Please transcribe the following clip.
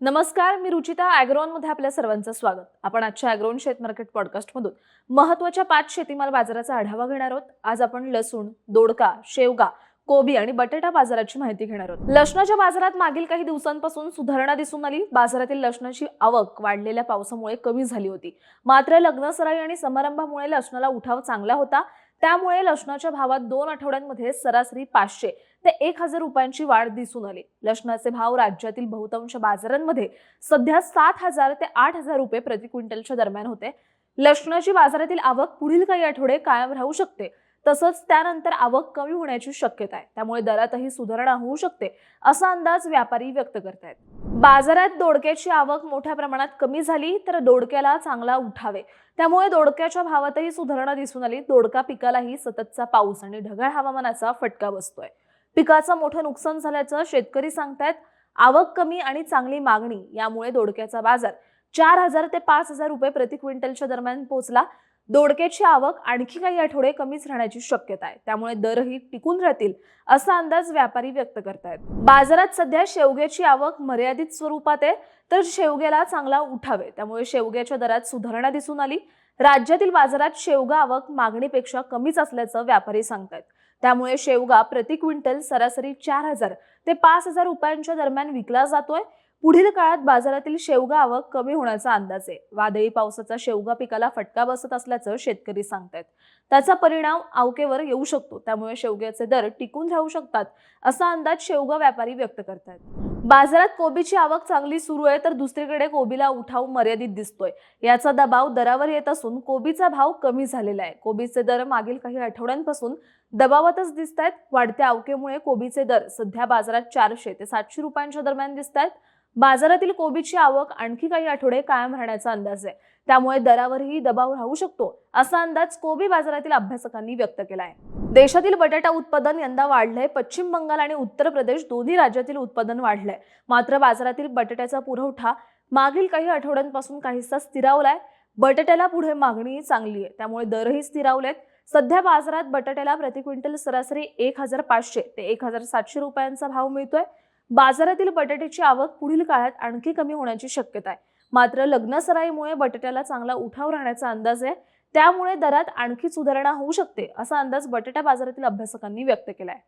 नमस्कार मी रुचिता ॲग्रोनमध्ये आपल्या सर्वांचं स्वागत. आपण आजच्या ॲग्रोन शेत मार्केट पॉडकास्ट मधून महत्त्वाच्या पाच शेतीमाल बाजाराचा आढावा घेणार आहोत. आज आपण लसूण दोडका शेवगा कोबी आणि बटाटा बाजाराची माहिती घेणार आहोत. लसणाच्या बाजारात मागील काही दिवसांपासून सुधारणा दिसून आली. बाजारातील लसणाची आवक वाढलेल्या पावसामुळे कमी झाली होती. मात्र लग्नसराई आणि समारंभामुळे लसणाला उठाव चांगला होता. त्यामुळे लसणाच्या भावात दोन आठवड्यांमध्ये सरासरी पाचशे ते एक हजार रुपयांची वाढ दिसून आली. लसणाचे भाव राज्यातील बहुतांश बाजारांमध्ये सध्या सात हजार ते आठ हजार रुपये प्रति क्विंटलच्या दरम्यान होते. लसणाची बाजारातील आवक पुढील काही आठवडे कायम राहू शकते. तसंच त्यानंतर आवक कमी होण्याची शक्यता आहे. त्यामुळे दरातही सुधारणा होऊ शकते असा अंदाज व्यापारी व्यक्त करतायत. बाजारात दोडक्याची आवक मोठ्या प्रमाणात कमी झाली तर दोडक्याला चांगला उठावे. त्यामुळे दोडक्याच्या भावातही सुधारणा दिसून आली. दोडका पिकालाही सततचा पाऊस आणि ढगाळ हवामानाचा फटका बसतोय. पिकाचं मोठं नुकसान झाल्याचं शेतकरी सांगतायत. आवक कमी आणि चांगली मागणी यामुळे दोडक्याचा बाजार चार हजार ते पाच हजार रुपये प्रति क्विंटलच्या दरम्यान पोहोचला. दोडक्याची आवक आणखी काही आठवडे कमीच राहण्याची शक्यता आहे. त्यामुळे दरही टिकून राहतील असा अंदाज व्यापारी व्यक्त करतायत. बाजारात सध्या शेवग्याची आवक मर्यादित स्वरूपात आहे तर शेवग्याला चांगला उठावे त्यामुळे शेवग्याच्या दरात सुधारणा दिसून आली. राज्यातील बाजारात शेवगा आवक मागणीपेक्षा कमीच असल्याचं व्यापारी सांगतायत. त्यामुळे शेवगा प्रति क्विंटल सरासरी चार हजार ते पाच हजार रुपयांच्या दरम्यान विकला जातोय. पुढील काळात बाजारातील शेवगा आवक कमी होण्याचा अंदाज आहे. वादळी पावसाचा शेवगा पिकाला फटका बसत असल्याचं शेतकरी सांगतायत. त्याचा परिणाम आवकेवर येऊ शकतो. त्यामुळे शेवग्याचे दर टिकून राहू शकतात असा अंदाज शेवगा व्यापारी व्यक्त करतायत. बाजारात कोबीची आवक चांगली सुरू आहे तर दुसरीकडे कोबीला उठाव मर्यादित दिसतोय. याचा दबाव दरावर येत असून कोबीचा भाव कमी झालेला आहे. कोबीचे दर मागील काही आठवड्यांपासून दबावातच दिसत आहेत वाढत्या आवकेमुळे कोबीचे दर सध्या बाजारात चारशे ते सातशे रुपयांच्या दरम्यान दिसत आहेत बाजारातील कोबीची आवक आणखी काही आठवडे कायम राहण्याचा अंदाज आहे. त्यामुळे दरावरही दबाव राहू शकतो असा अंदाज कोबी बाजारातील अभ्यासकांनी व्यक्त केला आहे. देशातील बटाटा उत्पादन यंदा वाढलंय. पश्चिम बंगाल आणि उत्तर प्रदेश दोन्ही राज्यातील उत्पादन वाढलंय. मात्र बाजारातील बटाट्याचा पुरवठा मागील काही आठवड्यांपासून काहीसा स्थिरावलाय. बटाट्याला पुढे मागणी चांगली आहे. त्यामुळे दरही स्थिरावलेत. सध्या बाजारात बटाट्याला प्रति क्विंटल सरासरी एक हजार पाचशे ते एक हजार सातशे रुपयांचा भाव मिळतोय. बाजारातील बटाट्याची आवक पुढील काळात आणखी कमी होण्याची शक्यता आहे. मात्र लग्न सराईमुळे बटाट्याला चांगला उठाव राहण्याचा अंदाज आहे. त्यामुळे दरात आणखी सुधारणा होऊ शकते असा अंदाज बटाटा बाजारातील अभ्यासकांनी व्यक्त केलाय.